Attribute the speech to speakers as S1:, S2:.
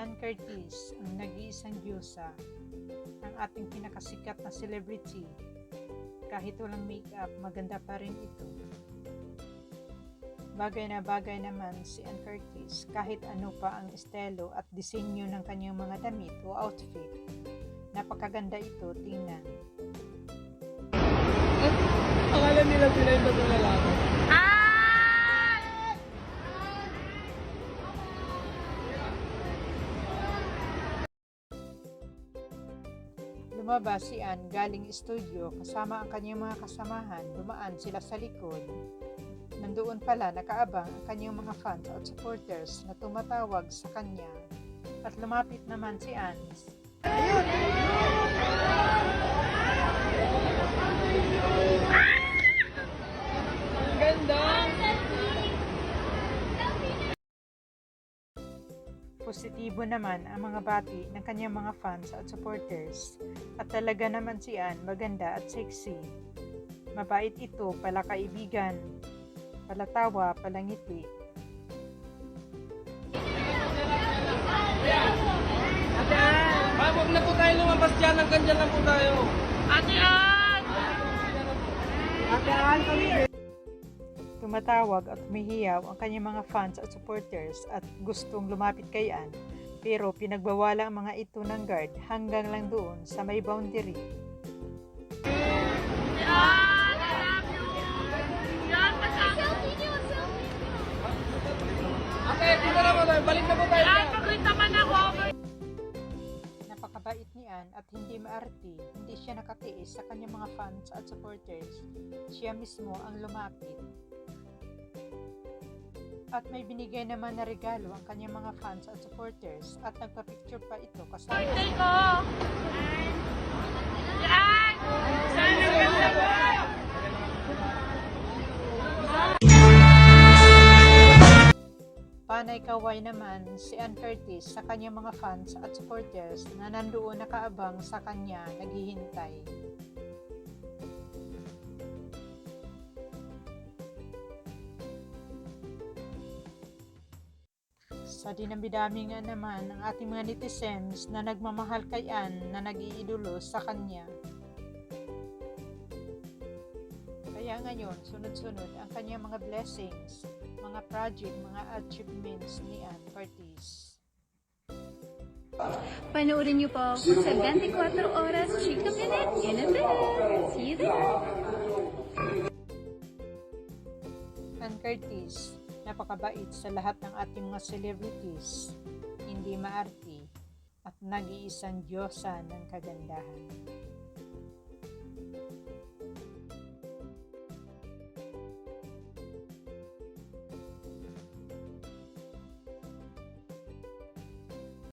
S1: Ann Curtis, ang nag-iisang diyosa, ang ating pinakasikat na celebrity. Kahit walang makeup, maganda pa rin ito. Bagay na bagay naman si Ann Curtis kahit ano pa ang estilo at disenyo ng kanyang mga damit o outfit. Napakaganda ito tingnan.
S2: Akala nila sila yung
S1: Lumabas si Ann galing studio kasama ang kanyang mga kasamahan. Dumaan sila sa likod. Nandoon pala nakaabang ang kanyang mga fans at supporters na tumatawag sa kanya. At lumapit naman si Ann.
S2: Ang
S1: Positibo naman ang mga bati ng kanyang mga fans at supporters. At talaga naman si Ann maganda at sexy. Mabait ito pala kaibigan. Palatawa, palangiti.
S2: Ah, huwag na po tayo lumabas dyan. Hanggang dyan lang po tayo.
S1: Tumatawag at humihiyaw ang kanyang mga fans at supporters at gustong lumapit kay Ann. Pero pinagbawala ang mga ito ng guard hanggang lang doon sa may boundary.
S2: Tayo. Balik na.
S1: Napakabait ni Ann at hindi maarte, hindi siya nakatiis sa kanyang mga fans at supporters. Siya mismo ang lumapit. At may binigay naman na regalo ang kanyang mga fans at supporters at nagpa-picture pa ito kasama. Panay kaway naman si Ann Curtis sa kanyang mga fans at supporters na nandoon nakaabang sa kanya naghihintay. Sa dinami-dami nga naman ang ating mga netizens na nagmamahal kay Ann na nag-iidolo sa kanya. Kaya ngayon, sunod-sunod ang kanyang mga blessings, mga project, mga achievements ni Ann Curtis.
S3: Panoorin niyo po sa 24 Oras Chica Minute in a minute. See you there.
S1: Ann Curtis, napakabait sa lahat ng ating mga celebrities, hindi maarti, at nag-iisang diyosa ng kagandahan.